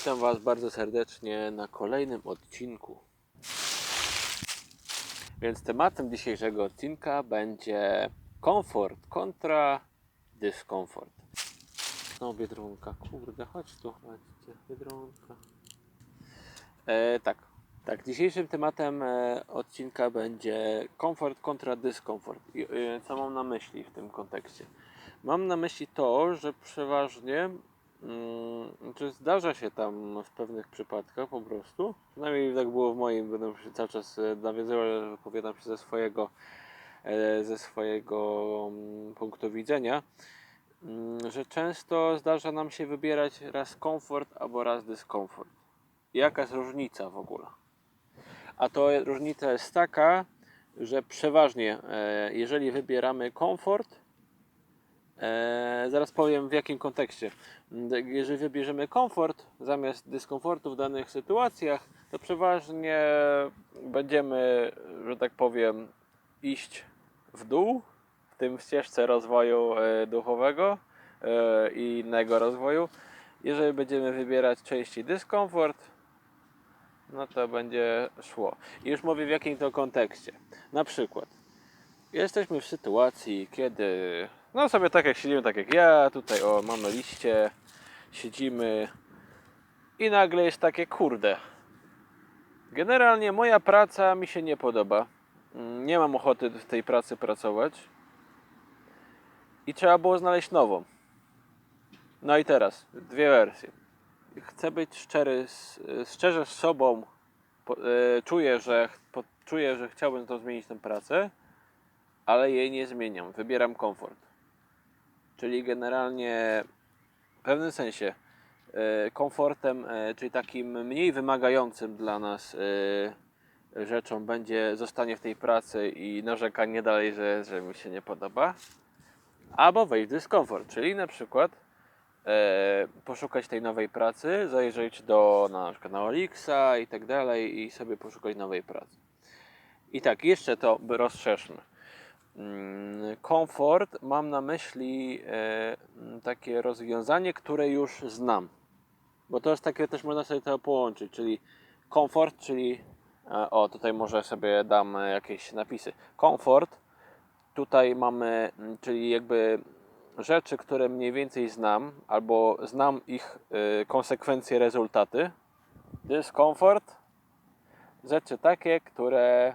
Witam Was bardzo serdecznie na kolejnym odcinku. Więc tematem dzisiejszego odcinka będzie komfort kontra dyskomfort. No, biedronka, kurde, chodź tu, chodźcie, biedronka. E, tak, tak, dzisiejszym tematem e, odcinka będzie komfort kontra dyskomfort. I e, co mam na myśli w tym kontekście? Mam na myśli to, że przeważnie Czy zdarza się tam w pewnych przypadkach po prostu? Przynajmniej tak było w moim, będę się cały czas e, nawiązywał, ale opowiadam się ze swojego, e, ze swojego mm, punktu widzenia, mm, że często zdarza nam się wybierać raz komfort albo raz dyskomfort. Jaka jest różnica w ogóle? A to różnica jest taka, że przeważnie e, jeżeli wybieramy komfort, E, zaraz powiem w jakim kontekście. Jeżeli wybierzemy komfort zamiast dyskomfortu w danych sytuacjach, to przeważnie będziemy, że tak powiem, iść w dół w tym ścieżce rozwoju e, duchowego e, i innego rozwoju. Jeżeli będziemy wybierać częściej dyskomfort, no to będzie szło. I już mówię w jakim to kontekście. Na przykład, jesteśmy w sytuacji, kiedy no sobie tak jak siedzimy, tak jak ja, tutaj o mamy liście, siedzimy i nagle jest takie kurde. Generalnie moja praca mi się nie podoba. Mm, Nie mam ochoty w tej pracy pracować. I trzeba było znaleźć nową. No i teraz dwie wersje. Chcę być szczery, z, szczerze z sobą. Po, e, czuję, że po, czuję, że chciałbym to zmienić tę pracę, ale jej nie zmieniam. Wybieram komfort. Czyli generalnie w pewnym sensie e, komfortem, e, czyli takim mniej wymagającym dla nas e, rzeczą będzie zostanie w tej pracy i narzekanie dalej, że, że mi się nie podoba. Albo wejść w dyskomfort, czyli na przykład poszukać tej nowej pracy, zajrzeć do na przykład na Olixa i tak dalej i sobie poszukać nowej pracy. I tak, jeszcze to rozszerzmy. Mm, Komfort mam na myśli e, takie rozwiązanie, które już znam. Bo to jest takie też można sobie to połączyć, czyli komfort, czyli e, o tutaj może sobie dam jakieś napisy. Komfort, tutaj mamy, m, czyli jakby rzeczy, które mniej więcej znam, albo znam ich e, konsekwencje, rezultaty. Dyskomfort, rzeczy takie, które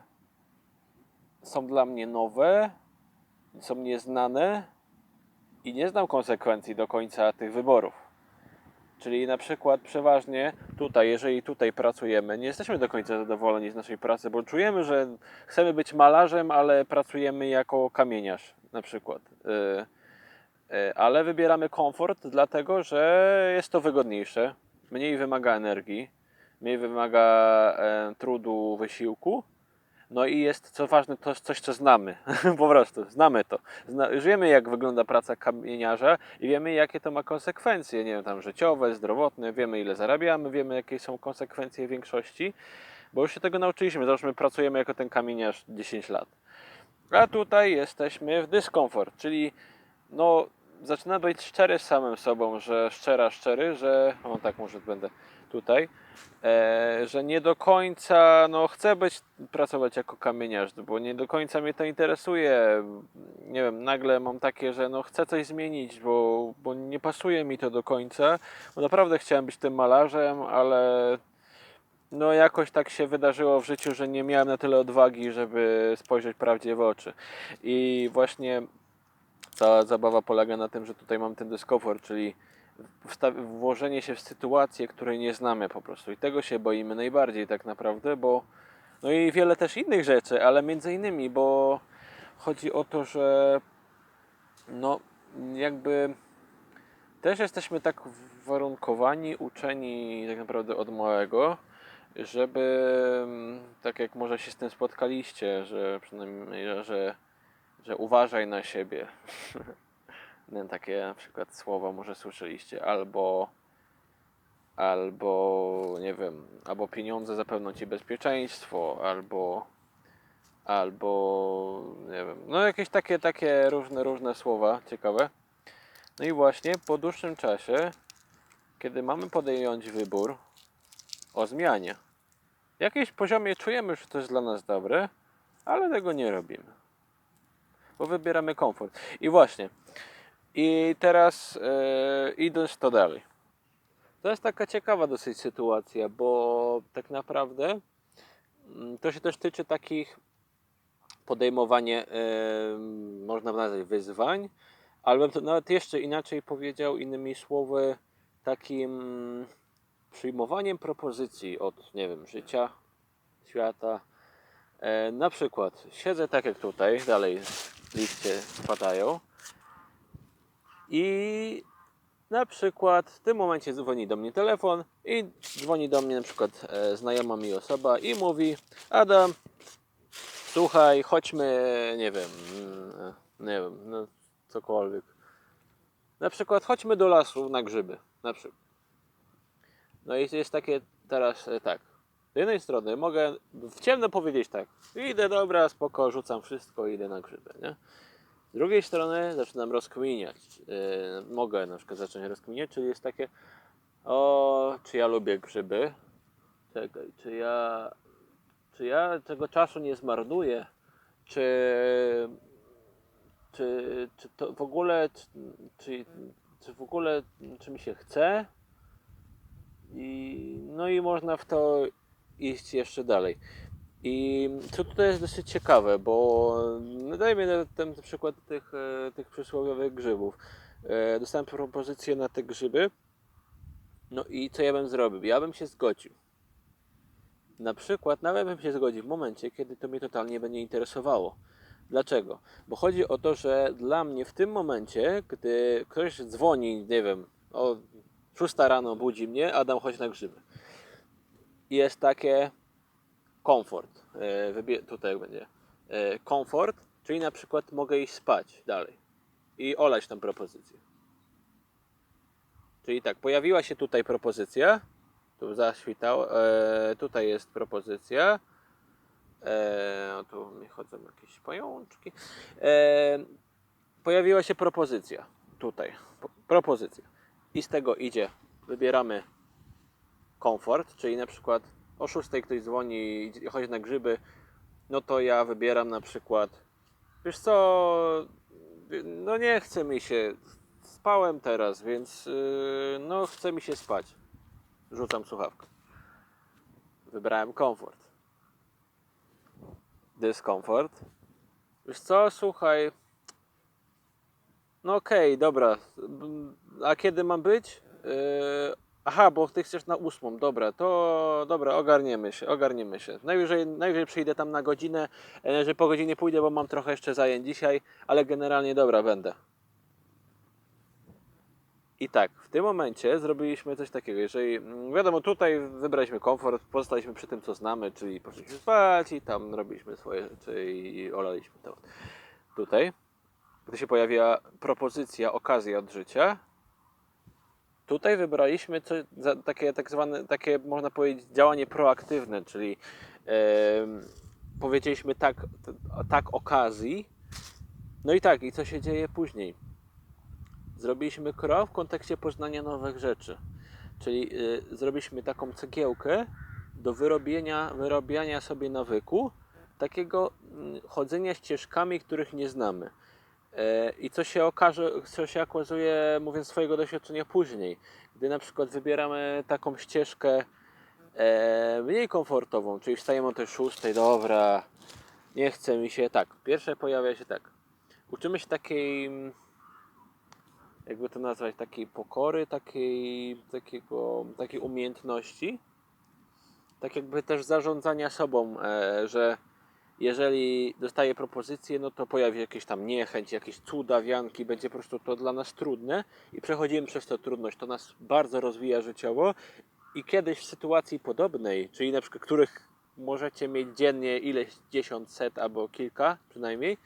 są dla mnie nowe, są nieznane i nie znam konsekwencji do końca tych wyborów. Czyli na przykład przeważnie tutaj, jeżeli tutaj pracujemy, nie jesteśmy do końca zadowoleni z naszej pracy, bo czujemy, że chcemy być malarzem, ale pracujemy jako kamieniarz na przykład. Yy, yy, ale wybieramy komfort, dlatego że jest to wygodniejsze, mniej wymaga energii, mniej wymaga e, trudu, wysiłku. No i jest, co ważne, to jest coś, co znamy. po prostu, znamy to. Zna, już wiemy, jak wygląda praca kamieniarza i wiemy, jakie to ma konsekwencje, nie wiem, tam życiowe, zdrowotne, wiemy, ile zarabiamy, wiemy, jakie są konsekwencje większości, bo już się tego nauczyliśmy. Załóżmy, pracujemy jako ten kamieniarz 10 lat. A tutaj jesteśmy w dyskomfort, czyli no, zaczyna być szczery z samym sobą, że szczera, szczery, że, o tak może będę tutaj, e, że nie do końca no, chcę być, pracować jako kamieniarz, bo nie do końca mnie to interesuje. Nie wiem, nagle mam takie, że no, chcę coś zmienić, bo, bo nie pasuje mi to do końca. Bo naprawdę chciałem być tym malarzem, ale no jakoś tak się wydarzyło w życiu, że nie miałem na tyle odwagi, żeby spojrzeć prawdzie w oczy. I właśnie ta zabawa polega na tym, że tutaj mam ten dyskomfort, czyli włożenie się w sytuację, której nie znamy po prostu. I tego się boimy najbardziej tak naprawdę, bo no i wiele też innych rzeczy, ale między innymi, bo chodzi o to, że no jakby też jesteśmy tak warunkowani, uczeni tak naprawdę od małego, żeby tak jak może się z tym spotkaliście, że przynajmniej, że, że uważaj na siebie. Takie na przykład słowa może słyszeliście, albo albo nie wiem, albo pieniądze zapewnią ci bezpieczeństwo, albo albo nie wiem, no jakieś takie takie różne różne słowa ciekawe. No i właśnie po dłuższym czasie, kiedy mamy podjąć wybór o zmianie. W jakimś poziomie czujemy, że to jest dla nas dobre, ale tego nie robimy. Bo wybieramy komfort. I właśnie. I teraz e, idąc to dalej. To jest taka ciekawa dosyć sytuacja, bo tak naprawdę mm, to się też tyczy takich podejmowanie, e, można nazwać wyzwań, ale bym to nawet jeszcze inaczej powiedział, innymi słowy, takim przyjmowaniem propozycji od, nie wiem, życia, świata. E, na przykład siedzę tak jak tutaj, dalej liście spadają i na przykład w tym momencie dzwoni do mnie telefon i dzwoni do mnie na przykład e, znajoma mi osoba i mówi Adam, słuchaj, chodźmy, nie wiem, mm, nie wiem, no cokolwiek. Na przykład chodźmy do lasu na grzyby, na przykład. No i jest takie teraz e, tak. Z jednej strony mogę w ciemno powiedzieć tak. Idę, dobra, spoko, rzucam wszystko, idę na grzyby, nie? Z drugiej strony zaczynam rozkminiać. Yy, mogę na przykład zacząć rozkminiać, czyli jest takie o, czy ja lubię grzyby? Czekaj, czy ja czy ja tego czasu nie zmarnuję? Czy czy, czy to w ogóle czy, czy, czy w ogóle czy mi się chce? I, no i można w to iść jeszcze dalej. I co tutaj jest dosyć ciekawe, bo no dajmy na ten przykład tych, e, tych przysłowiowych grzybów. E, Dostałem propozycję na te grzyby. No i co ja bym zrobił? Ja bym się zgodził. Na przykład nawet bym się zgodził w momencie, kiedy to mnie totalnie będzie interesowało. Dlaczego? Bo chodzi o to, że dla mnie w tym momencie, gdy ktoś dzwoni, nie wiem, o 6 rano budzi mnie, Adam chodź na grzyby. Jest takie komfort. E, tutaj będzie. E, komfort, czyli na przykład mogę iść spać dalej i olać tę propozycję. Czyli tak, pojawiła się tutaj propozycja. Tu zaświtało. E, tutaj jest propozycja. E, o, tu mi chodzą jakieś pajączki. E, pojawiła się propozycja. Tutaj. Po, propozycja. I z tego idzie. Wybieramy komfort, czyli na przykład o 6 ktoś dzwoni i chodzi na grzyby, no to ja wybieram na przykład, wiesz co, no nie chce mi się, spałem teraz, więc yy, no chce mi się spać. Rzucam słuchawkę. Wybrałem komfort. Dyskomfort. Wiesz co, słuchaj, no okej, dobra, a kiedy mam być? Yy, Aha, bo ty chcesz na ósmą, dobra, to dobra, ogarniemy się, ogarniemy się. Najwyżej, najwyżej przyjdę tam na godzinę, e, że po godzinie pójdę, bo mam trochę jeszcze zajęć dzisiaj, ale generalnie dobra, będę. I tak, w tym momencie zrobiliśmy coś takiego, jeżeli, mm, wiadomo, tutaj wybraliśmy komfort, pozostaliśmy przy tym, co znamy, czyli poszliśmy spać i tam robiliśmy swoje rzeczy i olaliśmy to. Tutaj, gdy się pojawiła propozycja, okazja od życia, Tutaj wybraliśmy co, za, takie tak zwane, takie można powiedzieć działanie proaktywne, czyli e, powiedzieliśmy tak, tak okazji. No i tak, i co się dzieje później? Zrobiliśmy krok w kontekście poznania nowych rzeczy. Czyli e, zrobiliśmy taką cegiełkę do wyrobienia, wyrobiania sobie nawyku, takiego mm, chodzenia ścieżkami, których nie znamy. E, I co się okaże, co się okazuje, mówiąc swojego doświadczenia później, gdy na przykład wybieramy taką ścieżkę e, mniej komfortową, czyli wstajemy o tej szóstej, dobra, nie chce mi się, tak, pierwsze pojawia się tak, uczymy się takiej, jakby to nazwać, takiej pokory, takiej, takiego, takiej umiejętności, tak jakby też zarządzania sobą, e, że jeżeli dostaję propozycję, no to pojawi jakieś tam niechęć, jakieś cuda, wianki, będzie po prostu to dla nas trudne i przechodzimy przez tę trudność. To nas bardzo rozwija życiowo i kiedyś w sytuacji podobnej, czyli na przykład których możecie mieć dziennie ileś dziesiąt, set albo kilka przynajmniej,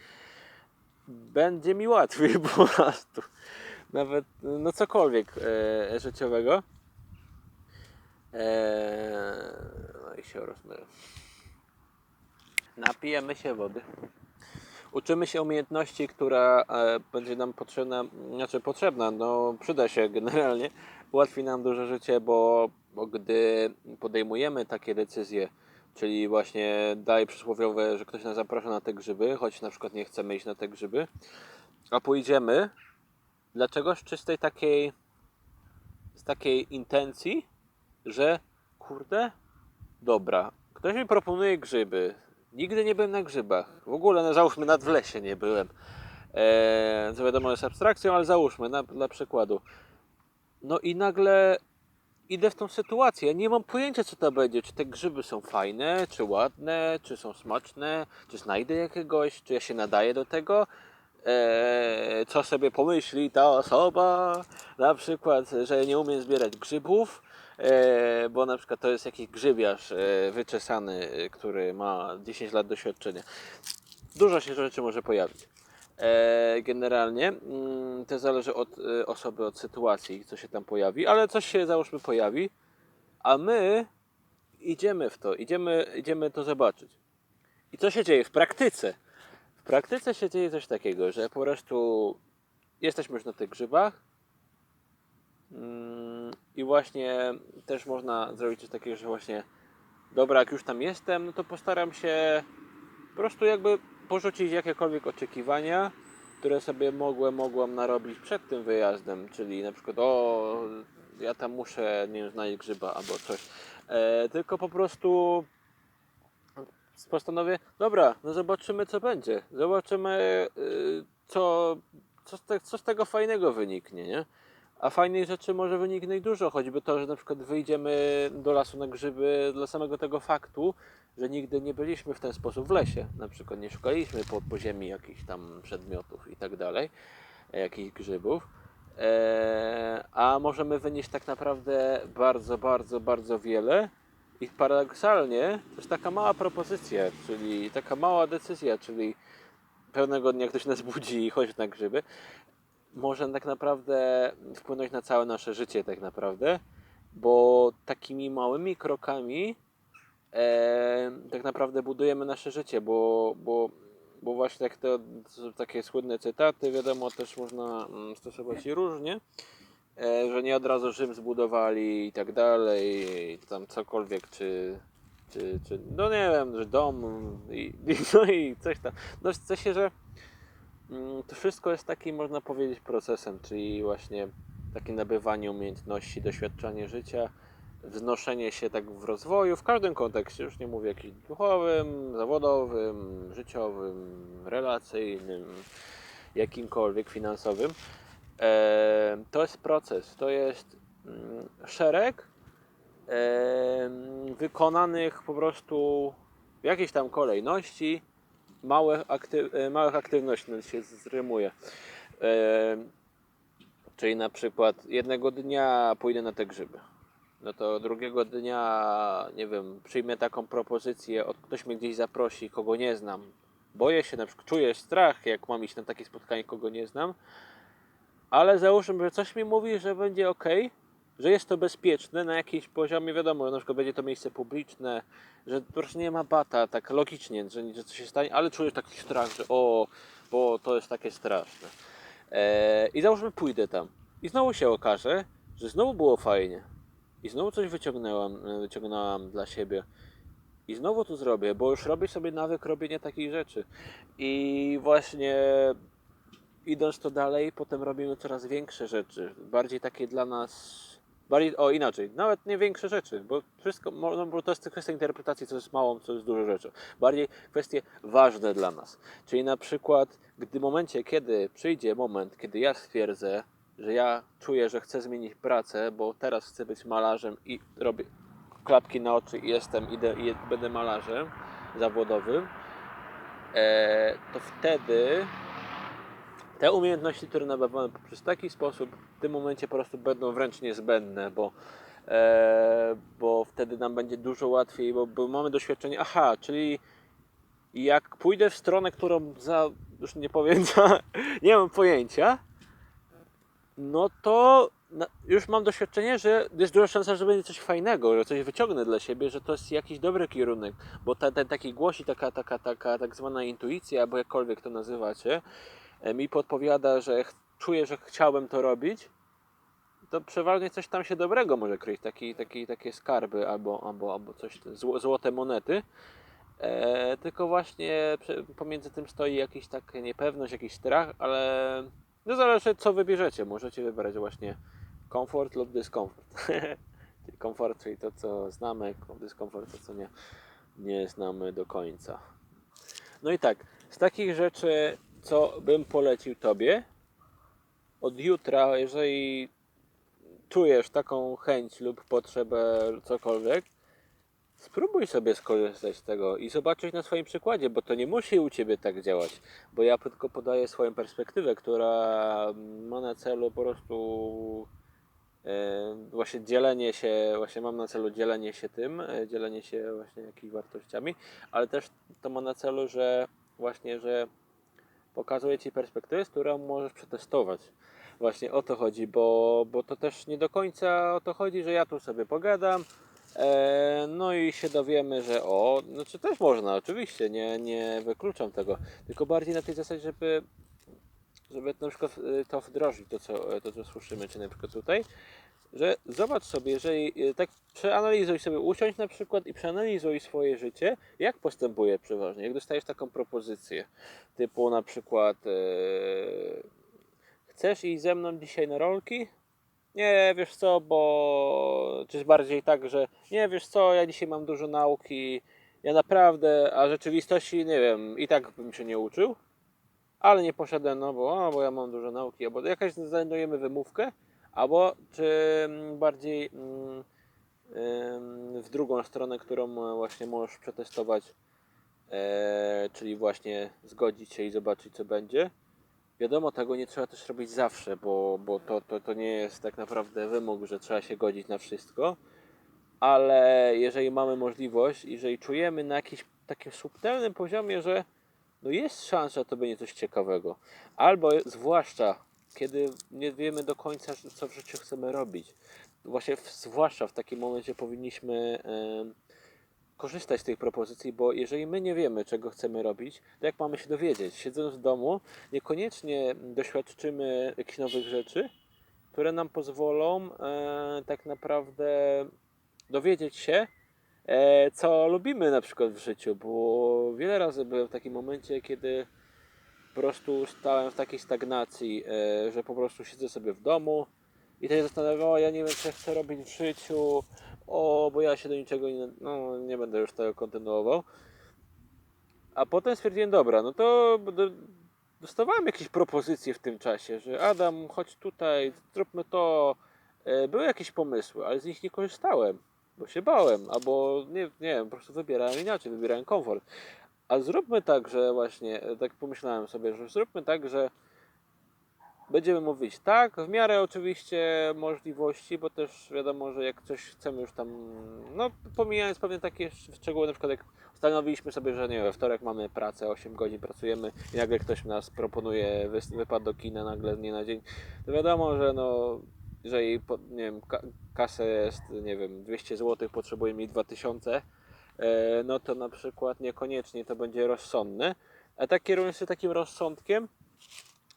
będzie mi łatwiej po prostu. Nawet no cokolwiek e, życiowego. E, no i się rozmyłem. Napijemy się wody. Uczymy się umiejętności, która e, będzie nam potrzebna, znaczy potrzebna, no przyda się generalnie, ułatwi nam dużo życie, bo, bo gdy podejmujemy takie decyzje, czyli właśnie daje przysłowiowe, że ktoś nas zaprasza na te grzyby, choć na przykład nie chcemy iść na te grzyby, a pójdziemy dla czegoś czystej takiej z takiej intencji, że kurde, dobra, ktoś mi proponuje grzyby. Nigdy nie byłem na grzybach. W ogóle, no, załóżmy, nad w lesie nie byłem. Eee, co wiadomo jest abstrakcją, ale załóżmy, na, dla przykładu. No i nagle idę w tą sytuację. Ja nie mam pojęcia, co to będzie. Czy te grzyby są fajne, czy ładne, czy są smaczne, czy znajdę jakiegoś, czy ja się nadaję do tego. Eee, co sobie pomyśli ta osoba, na przykład, że nie umiem zbierać grzybów, e, bo na przykład to jest jakiś grzybiarz e, wyczesany, e, który ma 10 lat doświadczenia. Dużo się rzeczy może pojawić. E, generalnie mm, to zależy od e, osoby, od sytuacji, co się tam pojawi, ale coś się załóżmy pojawi, a my idziemy w to, idziemy, idziemy to zobaczyć. I co się dzieje w praktyce? Praktyce się dzieje coś takiego, że po prostu jesteśmy już na tych grzybach mm, i właśnie też można zrobić coś takiego, że właśnie dobra, jak już tam jestem, no to postaram się po prostu jakby porzucić jakiekolwiek oczekiwania, które sobie mogłem, mogłam narobić przed tym wyjazdem, czyli na przykład o, ja tam muszę, nie wiem, znaleźć grzyba albo coś, e, tylko po prostu postanowię, dobra, no zobaczymy co będzie, zobaczymy y, co, co, z te, co z tego fajnego wyniknie, nie? A fajnych rzeczy może wyniknąć dużo, choćby to, że na przykład wyjdziemy do lasu na grzyby dla samego tego faktu, że nigdy nie byliśmy w ten sposób w lesie. Na przykład nie szukaliśmy po, po ziemi jakichś tam przedmiotów i tak dalej, jakichś grzybów. E, a możemy wynieść tak naprawdę bardzo, bardzo, bardzo wiele. I paradoksalnie jest taka mała propozycja, czyli taka mała decyzja, czyli pewnego dnia ktoś nas budzi i chodzi na grzyby, może tak naprawdę wpłynąć na całe nasze życie tak naprawdę, bo takimi małymi krokami e, tak naprawdę budujemy nasze życie, bo, bo, bo właśnie jak takie słynne cytaty, wiadomo, też można mm, stosować je różnie, że nie od razu Rzym zbudowali i tak dalej, i tam cokolwiek, czy, czy, czy no nie wiem, że dom i, i, no i coś tam. No w sensie, że mm, to wszystko jest takim, można powiedzieć, procesem, czyli właśnie takie nabywanie umiejętności, doświadczanie życia, wznoszenie się tak w rozwoju, w każdym kontekście, już nie mówię jakimś duchowym, zawodowym, życiowym, relacyjnym, jakimkolwiek finansowym. To jest proces, to jest mm, szereg wykonanych po prostu w jakiejś tam kolejności małych, aktyw, e, małych aktywności, no się zrymuje. Czyli na przykład jednego dnia pójdę na te grzyby no to drugiego dnia, nie wiem, przyjmę taką propozycję, od ktoś mnie gdzieś zaprosi, kogo nie znam. Boję się, na przykład czuję strach, jak mam iść na takie spotkanie, kogo nie znam, ale załóżmy, że coś mi mówi, że będzie ok, że jest to bezpieczne na jakimś poziomie, wiadomo, na przykład będzie to miejsce publiczne, że po prostu nie ma bata, tak logicznie, że, że coś się stanie, ale czujesz taki strach, że o, bo to jest takie straszne. Eee, I załóżmy, pójdę tam. I znowu się okaże, że znowu było fajnie i znowu coś wyciągnęłam, e, wyciągnęłam dla siebie. I znowu to zrobię, bo już robię sobie nawyk robienia takich rzeczy. I właśnie idąc to dalej, potem robimy coraz większe rzeczy. Bardziej takie dla nas. Bardziej, o inaczej, nawet nie większe rzeczy, bo wszystko, no, bo to jest kwestia interpretacji, co jest małą, co jest dużo rzeczy. Bardziej kwestie ważne dla nas. Czyli na przykład, gdy w momencie, kiedy przyjdzie moment, kiedy ja stwierdzę, że ja czuję, że chcę zmienić pracę, bo teraz chcę być malarzem i robię klapki na oczy i jestem, idę i będę malarzem zawodowym, e, to wtedy te umiejętności, które nabywamy poprzez taki sposób, w tym momencie po prostu będą wręcz niezbędne, bo, e, bo wtedy nam będzie dużo łatwiej, bo, bo mamy doświadczenie, aha, czyli jak pójdę w stronę, którą za, już nie powiem, za, nie mam pojęcia, no to już mam doświadczenie, że jest duża szansa, że będzie coś fajnego, że coś wyciągnę dla siebie, że to jest jakiś dobry kierunek, bo ten, ten taki głosi, taka, taka, taka tak zwana intuicja, albo jakkolwiek to nazywacie, mi podpowiada, że czuję, że chciałbym to robić, to przeważnie coś tam się dobrego może kryć, taki, taki, takie skarby albo, albo, albo coś, zło, złote monety. E, tylko właśnie pomiędzy tym stoi jakiś tak niepewność, jakiś strach, ale no zależy co wybierzecie. Możecie wybrać właśnie komfort lub dyskomfort. Komfort, czyli to co znamy, dyskomfort to co nie, nie znamy do końca. No i tak, z takich rzeczy, co bym polecił Tobie, od jutra, jeżeli czujesz taką chęć lub potrzebę cokolwiek, spróbuj sobie skorzystać z tego i zobaczyć na swoim przykładzie, bo to nie musi u Ciebie tak działać, bo ja tylko podaję swoją perspektywę, która ma na celu po prostu e, właśnie dzielenie się, właśnie mam na celu dzielenie się tym, e, dzielenie się właśnie jakimiś wartościami, ale też to ma na celu, że właśnie, że pokazuje Ci perspektywę, z którą możesz przetestować. Właśnie o to chodzi, bo, bo to też nie do końca o to chodzi, że ja tu sobie pogadam, e, no i się dowiemy, że o, znaczy też można, oczywiście, nie, nie wykluczam tego, tylko bardziej na tej zasadzie, żeby, żeby na przykład y, to wdrożyć, to co, to co słyszymy, czy na przykład tutaj, że zobacz sobie, jeżeli y, tak przeanalizuj sobie, usiądź na przykład i przeanalizuj swoje życie, jak postępuje przeważnie, jak dostajesz taką propozycję, typu na przykład e, chcesz iść ze mną dzisiaj na rolki? Nie, wiesz co, bo czy jest bardziej tak, że nie, wiesz co, ja dzisiaj mam dużo nauki, ja naprawdę, a rzeczywistości, nie wiem, i tak bym się nie uczył, ale nie poszedłem, no bo, bo ja mam dużo nauki, albo jakaś znajdujemy wymówkę, albo czy mm, bardziej mm, ym, w drugą stronę, którą e, właśnie możesz przetestować, e, czyli właśnie zgodzić się i zobaczyć co będzie. Wiadomo, tego nie trzeba też robić zawsze, bo, bo to, to, to nie jest tak naprawdę wymóg, że trzeba się godzić na wszystko, ale jeżeli mamy możliwość, jeżeli czujemy na jakimś takim subtelnym poziomie, że no jest szansa, to będzie coś ciekawego, albo zwłaszcza kiedy nie wiemy do końca, co w życiu chcemy robić, właśnie w, zwłaszcza w takim momencie powinniśmy korzystać z tych propozycji, bo jeżeli my nie wiemy, czego chcemy robić, to jak mamy się dowiedzieć? Siedząc w domu, niekoniecznie doświadczymy jakichś nowych rzeczy, które nam pozwolą e, tak naprawdę dowiedzieć się, e, co lubimy na przykład w życiu, bo wiele razy byłem w takim momencie, kiedy po prostu stałem w takiej stagnacji, e, że po prostu siedzę sobie w domu i to się zastanawiało, ja nie wiem, co chcę robić w życiu, o, bo ja się do niczego nie, no, nie będę już tego kontynuował. A potem stwierdziłem, dobra, no to do, dostawałem jakieś propozycje w tym czasie, że Adam, chodź tutaj, zróbmy to. E, Były jakieś pomysły, ale z nich nie korzystałem, bo się bałem, albo nie, nie wiem, po prostu wybierałem inaczej, wybierałem komfort. A zróbmy tak, że właśnie, e, tak pomyślałem sobie, że zróbmy tak, że będziemy mówić tak, w miarę oczywiście możliwości, bo też wiadomo, że jak coś chcemy już tam, no pomijając pewnie takie szczegóły, na przykład jak ustanowiliśmy sobie, że nie wiem, we wtorek mamy pracę, 8 godzin pracujemy i nagle ktoś nas proponuje wypad do kina nagle z dnia na dzień, to wiadomo, że no jeżeli nie wiem, ka- kasę jest, nie wiem, 200 zł, potrzebujemy mieć 2000, e, no to na przykład niekoniecznie to będzie rozsądne, a tak kierując się takim rozsądkiem,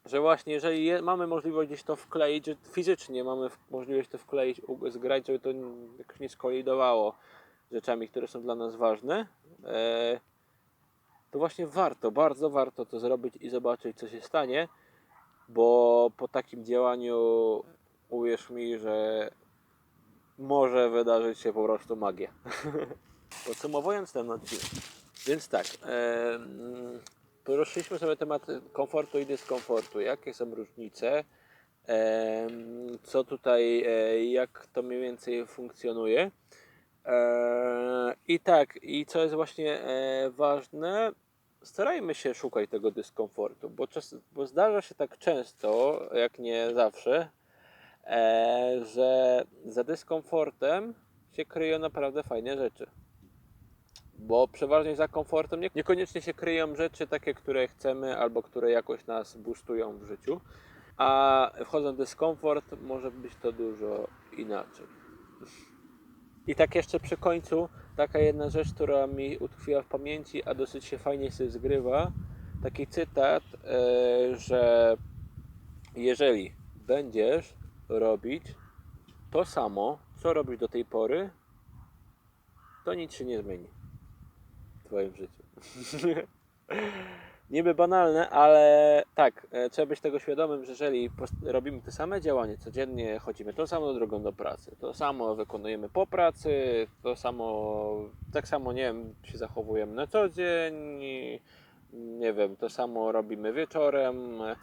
że właśnie jeżeli je, mamy możliwość gdzieś to wkleić, że fizycznie mamy możliwość to wkleić, zgrać, żeby to jakoś nie skolidowało rzeczami, które są dla nas ważne, e, to właśnie warto, bardzo warto to zrobić i zobaczyć, co się stanie, bo po takim działaniu uwierz mi, że może wydarzyć się po prostu magia. Podsumowując ten odcinek, więc tak, e, poruszyliśmy sobie temat komfortu i dyskomfortu. Jakie są różnice? em, Co tutaj, e, jak to mniej więcej funkcjonuje? E, I tak, i co jest właśnie e, ważne, starajmy się szukać tego dyskomfortu, bo, czas, bo zdarza się tak często, jak nie zawsze, e, że za dyskomfortem się kryją naprawdę fajne rzeczy bo przeważnie za komfortem nie- niekoniecznie się kryją rzeczy takie, które chcemy albo które jakoś nas boostują w życiu, a wchodząc w dyskomfort może być to dużo inaczej. I tak jeszcze przy końcu taka jedna rzecz, która mi utkwiła w pamięci, a dosyć się fajnie sobie zgrywa, taki cytat, e, że jeżeli będziesz robić to samo, co robisz do tej pory, to nic się nie zmieni w Twoim życiu. Niby banalne, ale tak, e, trzeba być tego świadomym, że jeżeli robimy te same działanie codziennie, chodzimy tą samą drogą do pracy, to samo wykonujemy po pracy, to samo, tak samo, nie wiem, się zachowujemy na co dzień, nie wiem, to samo robimy wieczorem e,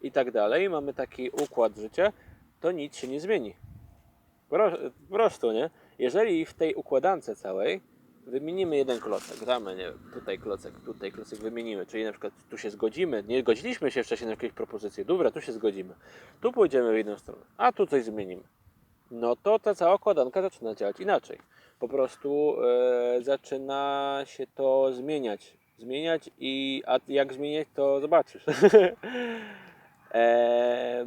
i tak dalej, mamy taki układ życia, to nic się nie zmieni. Po prostu, nie? Jeżeli w tej układance całej wymienimy jeden klocek, damy, nie tutaj klocek, tutaj klocek wymienimy, czyli na przykład tu się zgodzimy, nie zgodziliśmy się wcześniej na jakieś propozycje, dobra, tu się zgodzimy, tu pójdziemy w jedną stronę, a tu coś zmienimy. No to ta cała układanka zaczyna działać inaczej. Po prostu e, zaczyna się to zmieniać. Zmieniać i a jak zmieniać to zobaczysz. e,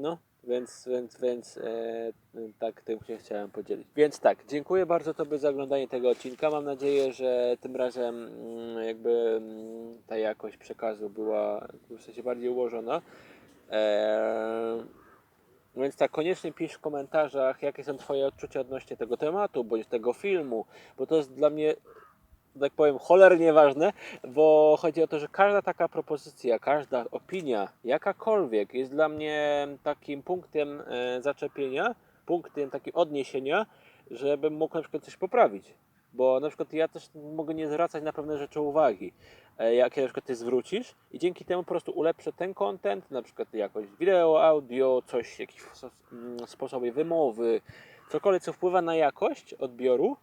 no, więc, więc, więc e, tak tym się chciałem podzielić. Więc tak, dziękuję bardzo Tobie za oglądanie tego odcinka. Mam nadzieję, że tym razem mm, jakby mm, ta jakość przekazu była w sensie bardziej ułożona. E, więc tak, koniecznie pisz w komentarzach, jakie są Twoje odczucia odnośnie tego tematu, bądź tego filmu, bo to jest dla mnie, tak powiem, cholernie ważne, bo chodzi o to, że każda taka propozycja, każda opinia, jakakolwiek, jest dla mnie takim punktem e, zaczepienia, punktem takim odniesienia, żebym mógł na przykład coś poprawić. Bo na przykład ja też mogę nie zwracać na pewne rzeczy uwagi, e, jakie na przykład ty zwrócisz i dzięki temu po prostu ulepszę ten content, na przykład jakość wideo, audio, coś, jakieś so- mm, sposoby wymowy, cokolwiek co wpływa na jakość odbioru.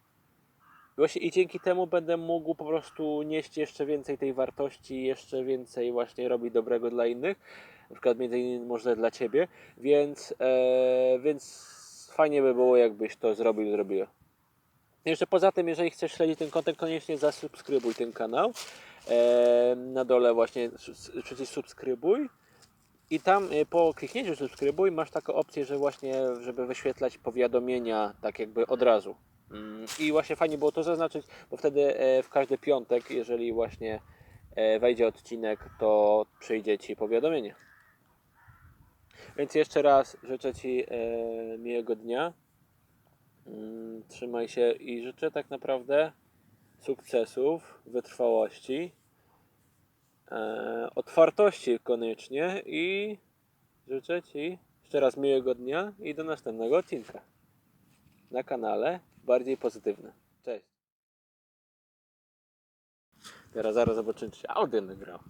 Właśnie i dzięki temu będę mógł po prostu nieść jeszcze więcej tej wartości, jeszcze więcej właśnie robić dobrego dla innych, na przykład między innymi może dla Ciebie, więc, e, więc fajnie by było jakbyś to zrobił, zrobiła. Jeszcze poza tym, jeżeli chcesz śledzić ten kontent, koniecznie zasubskrybuj ten kanał. E, na dole właśnie przycisk subskrybuj. I tam e, po kliknięciu subskrybuj masz taką opcję, że właśnie, żeby wyświetlać powiadomienia tak jakby od razu. Mm, I właśnie fajnie było to zaznaczyć, bo wtedy e, w każdy piątek, jeżeli właśnie e, wejdzie odcinek, to przyjdzie Ci powiadomienie. Więc jeszcze raz życzę Ci e, miłego dnia. Mm, Trzymaj się i życzę tak naprawdę sukcesów, wytrwałości, otwartości koniecznie i życzę Ci jeszcze raz miłego dnia i do następnego odcinka na kanale Bardziej Pozytywny. Cześć. Teraz zaraz zobaczymy, czy się audio nagrało.